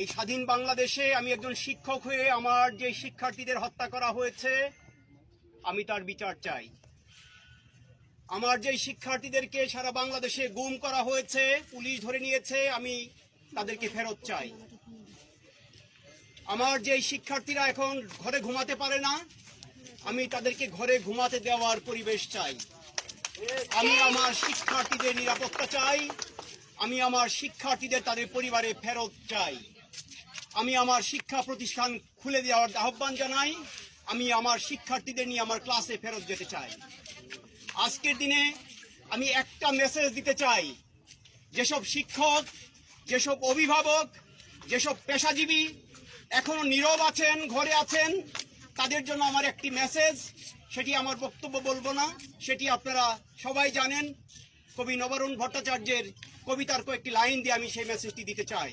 এই স্বাধীন বাংলাদেশে আমি একজন শিক্ষক হয়ে আমার যে শিক্ষার্থীদের হত্যা করা হয়েছে, আমি তার বিচার চাই। আমার যে শিক্ষার্থীদেরকে সারা বাংলাদেশে গুম করা হয়েছে, পুলিশ ধরে নিয়েছে, আমি তাদেরকে ফেরত চাই। আমার যে শিক্ষার্থীরা এখন ঘরে ঘুমাতে পারে না, আমি তাদেরকে ঘরে ঘুমাতে দেওয়ার পরিবেশ চাই। আমি আমার শিক্ষার্থীদের নিরাপত্তা চাই, আমি আমার শিক্ষার্থীদের তাদের পরিবারে ফেরত চাই। আমি আমার শিক্ষা প্রতিষ্ঠান খুলে দেওয়ার আহ্বান জানাই। আমি আমার শিক্ষার্থীদের নিয়ে আমার ক্লাসে ফেরত যেতে চাই। আজকের দিনে আমি একটা মেসেজ দিতে চাই। যেসব শিক্ষক, যেসব অভিভাবক, যেসব পেশাজীবী এখনও নীরব আছেন, ঘরে আছেন, তাদের জন্য আমার একটি মেসেজ সেটি আমার বক্তব্য বলব না, সেটি আপনারা সবাই জানেন। কবি নবরুণ ভট্টাচার্যের কবিতার কয়েকটি লাইন দিয়ে আমি সেই মেসেজটি দিতে চাই।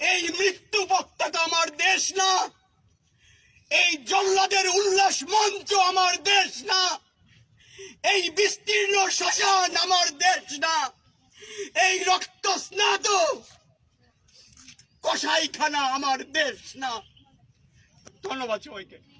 এই মৃত্যু পত্তাকা আমার দেশ না। এই জল্লাদের উল্লাস মঞ্চ আমার দেশ না। এই বিস্তীর্ণ শ্মশান আমার দেশ না। এই রক্ত স্নাত কসাইখানা আমার দেশ না। ধন্যবাদ সবাইকে।